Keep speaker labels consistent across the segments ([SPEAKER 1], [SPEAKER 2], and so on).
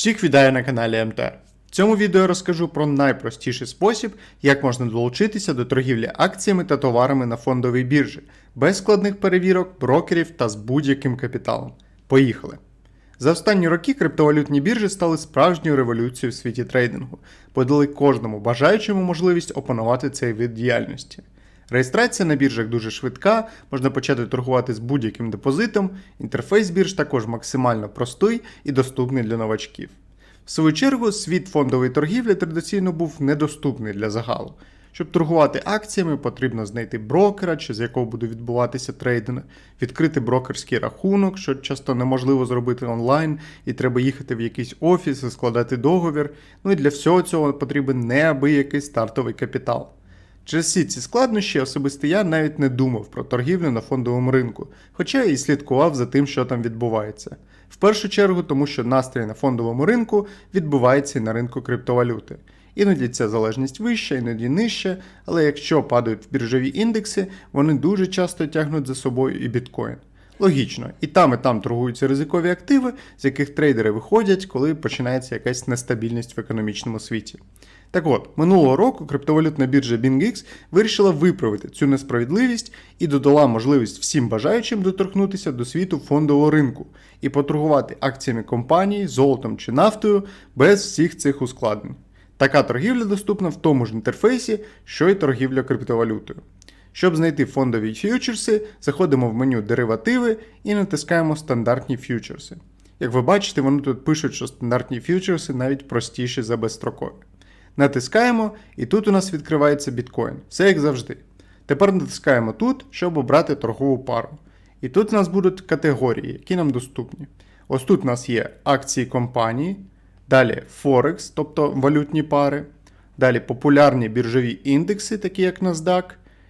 [SPEAKER 1] Всіх вітаю на каналі МТ. В цьому відео я розкажу про найпростіший спосіб, як можна долучитися до торгівлі акціями та товарами на фондовій біржі, без складних перевірок, брокерів та з будь-яким капіталом. Поїхали! За останні роки криптовалютні біржі стали справжньою революцією в світі трейдингу, бо дали кожному бажаючому можливість опанувати цей вид діяльності. Реєстрація на біржах дуже швидка, можна почати торгувати з будь-яким депозитом, інтерфейс бірж також максимально простий і доступний для новачків. В свою чергу, світ фондової торгівлі традиційно був недоступний для загалу. Щоб торгувати акціями, потрібно знайти брокера, чи з якого буде відбуватися трейдинг, відкрити брокерський рахунок, що часто неможливо зробити онлайн, і треба їхати в якийсь офіс і складати договір. Ну і для всього цього потрібен неабиякий стартовий капітал. Через всі ці складнощі особисто я навіть не думав про торгівлю на фондовому ринку, хоча і слідкував за тим, що там відбувається. В першу чергу, тому що настрій на фондовому ринку відбувається і на ринку криптовалюти. Іноді ця залежність вища, іноді нижча, але якщо падають в біржові індекси, вони дуже часто тягнуть за собою і біткоін. Логічно, і там, і там торгуються ризикові активи, з яких трейдери виходять, коли починається якась нестабільність в економічному світі. Так от, минулого року криптовалютна біржа BingX вирішила виправити цю несправедливість і додала можливість всім бажаючим доторкнутися до світу фондового ринку і поторгувати акціями компанії, золотом чи нафтою без всіх цих ускладнень. Така торгівля доступна в тому ж інтерфейсі, що й торгівля криптовалютою. Щоб знайти фондові ф'ючерси, заходимо в меню Деривативи і натискаємо стандартні ф'ючерси. Як ви бачите, вони тут пишуть, що стандартні ф'ючерси навіть простіші за безстрокові. Натискаємо, і тут у нас відкривається біткоін. Все як завжди. Тепер натискаємо тут, щоб обрати торгову пару. І тут у нас будуть категорії, які нам доступні. Ось тут у нас є акції компанії, далі Forex, тобто валютні пари, далі популярні біржові індекси, такі як NASDAQ.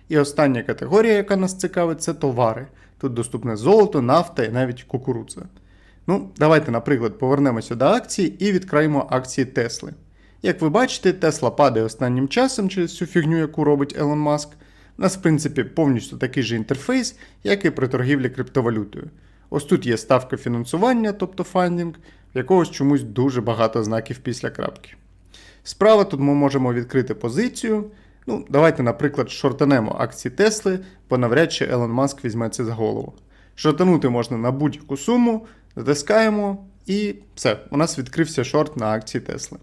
[SPEAKER 1] І остання категорія, яка нас цікавить, це товари. Тут доступне золото, нафта і навіть кукурудза. Ну, давайте, наприклад, повернемося до акції і відкриємо акції Тесли. Як ви бачите, Тесла падає останнім часом через цю фігню, яку робить Елон Маск. У нас, в принципі, повністю такий же інтерфейс, як і при торгівлі криптовалютою. Ось тут є ставка фінансування, тобто фандінг, якогось чомусь дуже багато знаків після крапки. Справа тут ми можемо відкрити позицію. Ну, давайте, наприклад, шортанемо акції Тесли, бо навряд чи Елон Маск візьме це за голову. Шортанути можна на будь-яку суму, натискаємо, і все, у нас відкрився шорт на акції Тесли.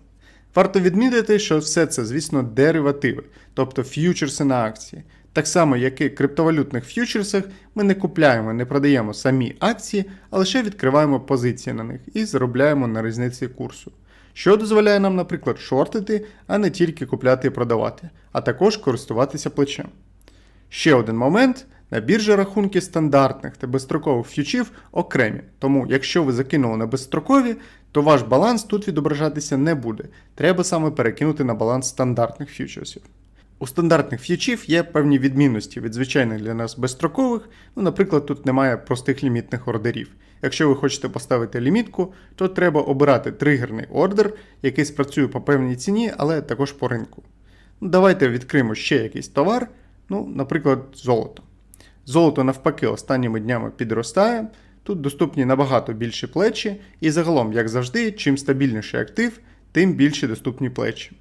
[SPEAKER 1] Варто відмітити, що все це, звісно, деривативи, тобто ф'ючерси на акції. Так само, як і в криптовалютних ф'ючерсах, ми не купляємо, не продаємо самі акції, а лише відкриваємо позиції на них і заробляємо на різниці курсу. Що дозволяє нам, наприклад, шортити, а не тільки купляти і продавати, а також користуватися плечем. Ще один момент. На біржі рахунки стандартних та безстрокових ф'ючів окремі, тому якщо ви закинули на безстрокові, то ваш баланс тут відображатися не буде. Треба саме перекинути на баланс стандартних ф'ючерсів. У стандартних ф'ючів є певні відмінності від звичайних для нас безстрокових, ну, наприклад, тут немає простих лімітних ордерів. Якщо ви хочете поставити лімітку, то треба обирати тригерний ордер, який спрацює по певній ціні, але також по ринку. Ну, Давайте відкриємо ще якийсь товар, ну, наприклад, золото. Золото, навпаки, останніми днями підростає. Тут доступні набагато більші плечі, і загалом, як завжди, чим стабільніший актив, тим більші доступні плечі.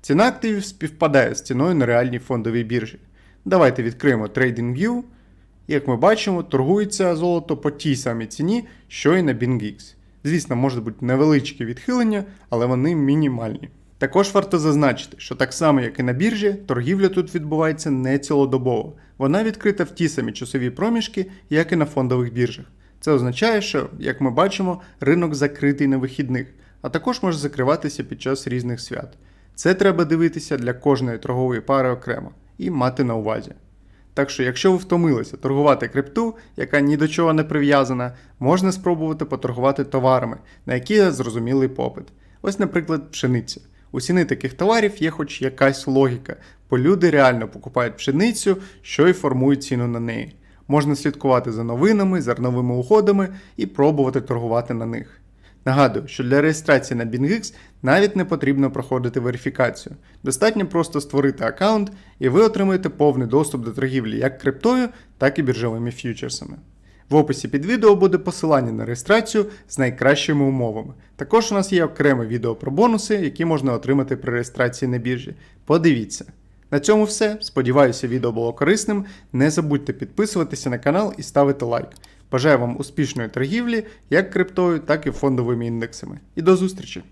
[SPEAKER 1] Ціна активів співпадає з ціною на реальній фондовій біржі. Давайте відкриємо TradingView. Як ми бачимо, торгується золото по тій самій ціні, що і на BingX. Звісно, можуть бути невеличкі відхилення, але вони мінімальні. Також варто зазначити, що так само, як і на біржі, торгівля тут відбувається не цілодобово. Вона відкрита в ті самі часові проміжки, як і на фондових біржах. Це означає, що, як ми бачимо, ринок закритий на вихідних, а також може закриватися під час різних свят. Це треба дивитися для кожної торгової пари окремо і мати на увазі. Так що, якщо ви втомилися торгувати крипту, яка ні до чого не прив'язана, можна спробувати поторгувати товарами, на які зрозумілий попит. Ось, наприклад, пшениця. У ціни таких товарів є хоч якась логіка, бо люди реально покупають пшеницю, що й формують ціну на неї. Можна слідкувати за новинами, зерновими уходами і пробувати торгувати на них. Нагадую, що для реєстрації на BingX навіть не потрібно проходити верифікацію. Достатньо просто створити аккаунт, і ви отримаєте повний доступ до торгівлі як криптою, так і біржовими ф'ючерсами. В описі під відео буде посилання на реєстрацію з найкращими умовами. Також у нас є окреме відео про бонуси, які можна отримати при реєстрації на біржі. Подивіться. На цьому все. Сподіваюся, відео було корисним. Не забудьте підписуватися на канал і ставити лайк. Бажаю вам успішної торгівлі як криптою, так і фондовими індексами. І до зустрічі!